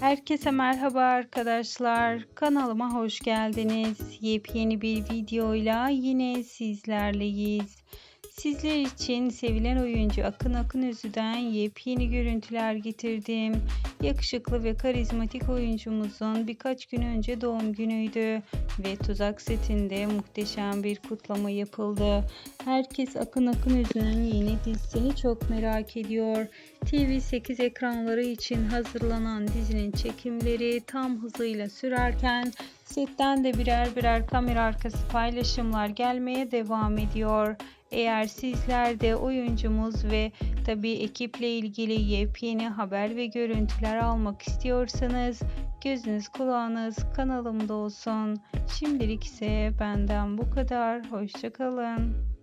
Herkese merhaba arkadaşlar. Kanalıma hoş geldiniz. Yepyeni bir videoyla yine sizlerleyiz. Sizler için sevilen oyuncu Akın Akın Özü'den yepyeni görüntüler getirdim. Yakışıklı ve karizmatik oyuncumuzun birkaç gün önce doğum günüydü ve tuzak setinde muhteşem bir kutlama yapıldı. Herkes Akın Akın Özü'nün yeni dizisini çok merak ediyor. TV8 ekranları için hazırlanan dizinin çekimleri tam hızıyla sürerken setten de birer birer kamera arkası paylaşımlar gelmeye devam ediyor. Eğer sizler de oyuncumuz ve tabi ekiple ilgili yepyeni haber ve görüntüler almak istiyorsanız gözünüz kulağınız kanalımda olsun. Şimdilik ise benden bu kadar. Hoşçakalın.